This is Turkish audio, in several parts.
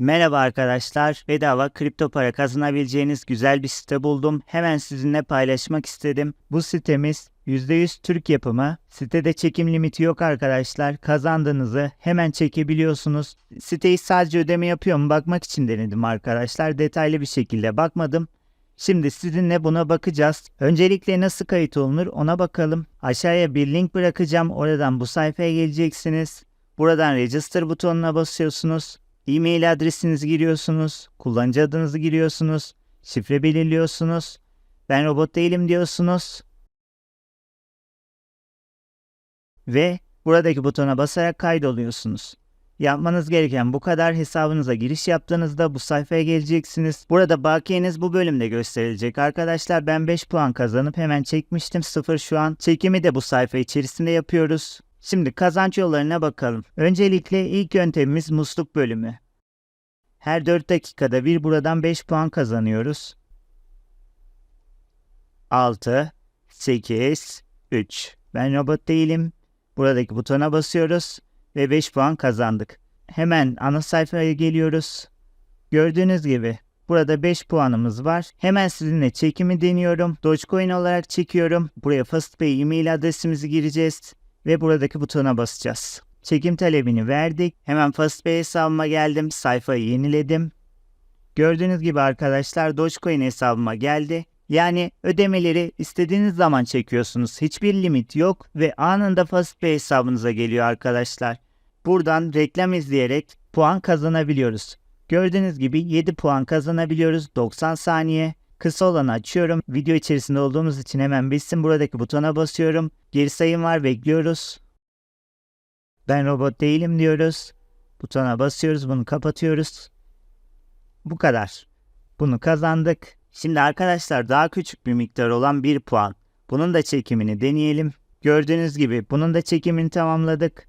Merhaba arkadaşlar. Bedava kripto para kazanabileceğiniz güzel bir site buldum. Hemen sizinle paylaşmak istedim. Bu sitemiz %100 Türk yapımı. Sitede çekim limiti yok arkadaşlar. Kazandığınızı hemen çekebiliyorsunuz. Siteyi sadece ödeme yapıyor mu bakmak için denedim arkadaşlar. Detaylı bir şekilde bakmadım. Şimdi sizinle buna bakacağız. Öncelikle nasıl kayıt olunur ona bakalım. Aşağıya bir link bırakacağım. Oradan bu sayfaya geleceksiniz. Buradan register butonuna basıyorsunuz. E-mail adresinizi giriyorsunuz. Kullanıcı adınızı giriyorsunuz. Şifre belirliyorsunuz. Ben robot değilim diyorsunuz. Ve buradaki butona basarak kaydoluyorsunuz. Yapmanız gereken bu kadar hesabınıza giriş yaptığınızda bu sayfaya geleceksiniz. Burada bakiyeniz bu bölümde gösterilecek. Arkadaşlar ben 5 puan kazanıp hemen çekmiştim. 0 şu an. Çekimi de bu sayfa içerisinde yapıyoruz. Şimdi kazanç yollarına bakalım. Öncelikle ilk yöntemimiz musluk bölümü. Her 4 dakikada bir buradan 5 puan kazanıyoruz. 6, 8, 3. Ben robot değilim. Buradaki butona basıyoruz ve 5 puan kazandık. Hemen ana sayfaya geliyoruz. Gördüğünüz gibi burada 5 puanımız var. Hemen sizinle çekimi deniyorum. Dogecoin olarak çekiyorum. Buraya FastPay e-mail adresimizi gireceğiz ve buradaki butona basacağız. Çekim talebini verdik. Hemen FastPay hesabıma geldim. Sayfayı yeniledim. Gördüğünüz gibi arkadaşlar Dogecoin hesabıma geldi. Yani ödemeleri istediğiniz zaman çekiyorsunuz. Hiçbir limit yok ve anında FastPay hesabınıza geliyor arkadaşlar. Buradan reklam izleyerek puan kazanabiliyoruz. Gördüğünüz gibi 7 puan kazanabiliyoruz 90 saniye. Kısa olanı açıyorum. Video içerisinde olduğumuz için hemen bitsin. Buradaki butona basıyorum. Geri sayım var bekliyoruz. Ben robot değilim diyoruz. Butona basıyoruz bunu kapatıyoruz. Bu kadar. Bunu kazandık. Şimdi arkadaşlar daha küçük bir miktar olan 1 puan. Bunun da çekimini deneyelim. Gördüğünüz gibi bunun da çekimini tamamladık.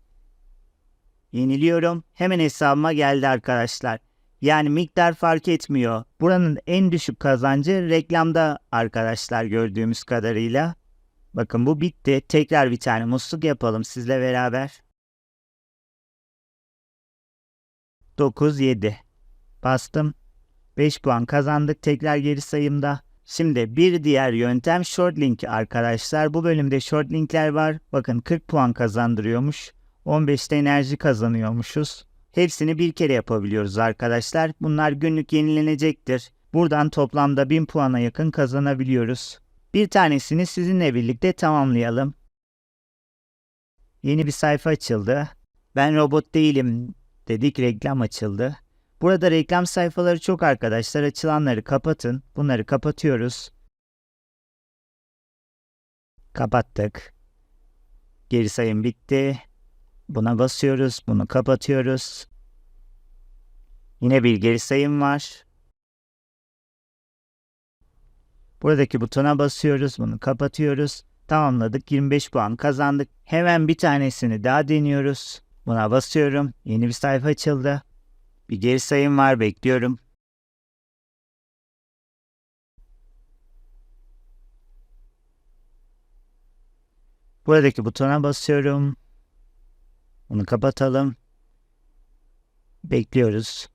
Yeniliyorum. Hemen hesabıma geldi arkadaşlar. Yani miktar fark etmiyor. Buranın en düşük kazancı reklamda arkadaşlar gördüğümüz kadarıyla. Bakın bu bitti. Tekrar bir tane musluk yapalım sizle beraber. 9 7. Bastım. 5 puan kazandık tekrar geri sayımda. Şimdi bir diğer yöntem short link arkadaşlar. Bu bölümde short linkler var. Bakın 40 puan kazandırıyormuş. 15'te enerji kazanıyormuşuz. Hepsini bir kere yapabiliyoruz arkadaşlar. Bunlar günlük yenilenecektir. Buradan toplamda 1000 puana yakın kazanabiliyoruz. Bir tanesini sizinle birlikte tamamlayalım. Yeni bir sayfa açıldı. Ben robot değilim dedik reklam açıldı. Burada reklam sayfaları çok arkadaşlar. Açılanları kapatın. Bunları kapatıyoruz. Kapattık. Geri sayım bitti. Buna basıyoruz. Bunu kapatıyoruz. Yine bir geri sayım var. Buradaki butona basıyoruz. Bunu kapatıyoruz. Tamamladık. 25 puan kazandık. Hemen bir tanesini daha deniyoruz. Buna basıyorum. Yeni bir sayfa açıldı. Bir geri sayım var bekliyorum. Buradaki butona basıyorum. Bunu kapatalım. Bekliyoruz.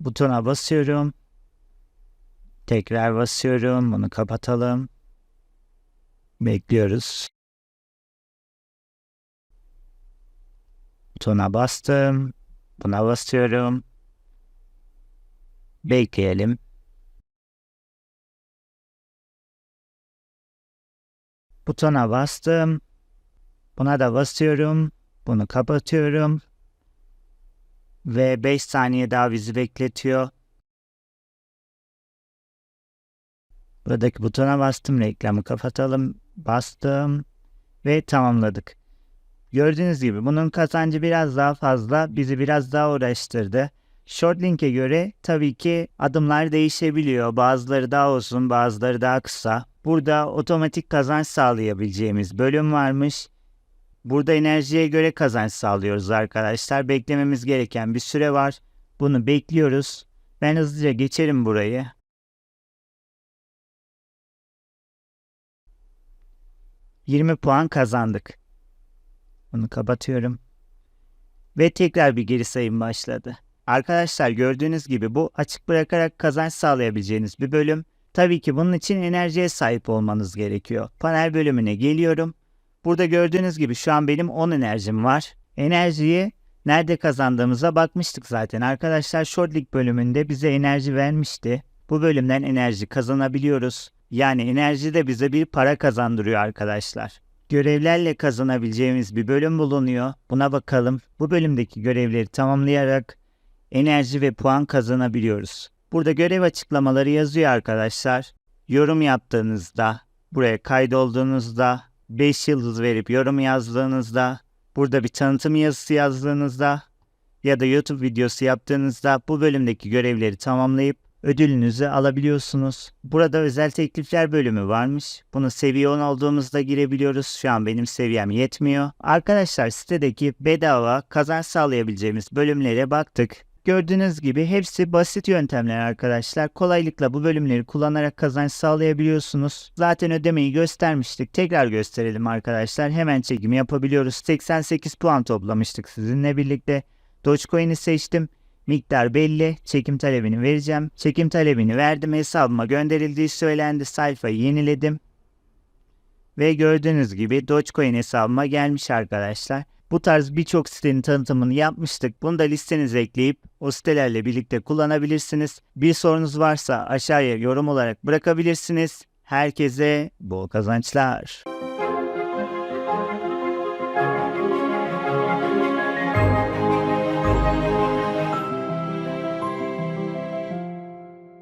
Butona basıyorum. Tekrar basıyorum. Bunu kapatalım. Bekliyoruz. Butona bastım. Buna basıyorum. Bekleyelim. Butona bastım. Buna da basıyorum. Bunu kapatıyorum. Ve 5 saniye daha bizi bekletiyor. Buradaki butona bastım. Reklamı kapatalım. Bastım. Ve tamamladık. Gördüğünüz gibi bunun kazancı biraz daha fazla, bizi biraz daha uğraştırdı. Short link'e göre tabii ki adımlar değişebiliyor. Bazıları daha uzun, bazıları daha kısa. Burada otomatik kazanç sağlayabileceğimiz bölüm varmış. Burada enerjiye göre kazanç sağlıyoruz arkadaşlar. Beklememiz gereken bir süre var. Bunu bekliyoruz. Ben hızlıca geçerim burayı. ...20 puan kazandık. Bunu kapatıyorum. Ve tekrar bir geri sayım başladı. Arkadaşlar gördüğünüz gibi bu açık bırakarak kazanç sağlayabileceğiniz bir bölüm. Tabii ki bunun için enerjiye sahip olmanız gerekiyor. Panel bölümüne geliyorum. Burada gördüğünüz gibi şu an benim 10 enerjim var. Enerjiyi nerede kazandığımıza bakmıştık zaten. Arkadaşlar Shortlik bölümünde bize enerji vermişti. Bu bölümden enerji kazanabiliyoruz. Yani enerji de bize bir para kazandırıyor arkadaşlar. Görevlerle kazanabileceğimiz bir bölüm bulunuyor. Buna bakalım. Bu bölümdeki görevleri tamamlayarak enerji ve puan kazanabiliyoruz. Burada görev açıklamaları yazıyor arkadaşlar. Yorum yaptığınızda, buraya kaydolduğunuzda, 5 yıldız verip yorum yazdığınızda, burada bir tanıtım yazısı yazdığınızda ya da YouTube videosu yaptığınızda bu bölümdeki görevleri tamamlayıp ödülünüzü alabiliyorsunuz. Burada özel teklifler bölümü varmış. Bunu seviye 10 olduğumuzda girebiliyoruz. Şu an benim seviyem yetmiyor. Arkadaşlar sitedeki bedava kazanç sağlayabileceğimiz bölümlere baktık. Gördüğünüz gibi hepsi basit yöntemler arkadaşlar. Kolaylıkla bu bölümleri kullanarak kazanç sağlayabiliyorsunuz. Zaten ödemeyi göstermiştik. Tekrar gösterelim arkadaşlar. Hemen çekim yapabiliyoruz. 88 puan toplamıştık sizinle birlikte. Dogecoin'i seçtim. Miktar belli. Çekim talebini vereceğim. Çekim talebini verdim. Hesabıma gönderildiği söylendi. Sayfayı yeniledim. Ve gördüğünüz gibi Dogecoin hesabıma gelmiş arkadaşlar. Bu tarz birçok sitenin tanıtımını yapmıştık. Bunu da listenize ekleyip o sitelerle birlikte kullanabilirsiniz. Bir sorunuz varsa aşağıya yorum olarak bırakabilirsiniz. Herkese bol kazançlar.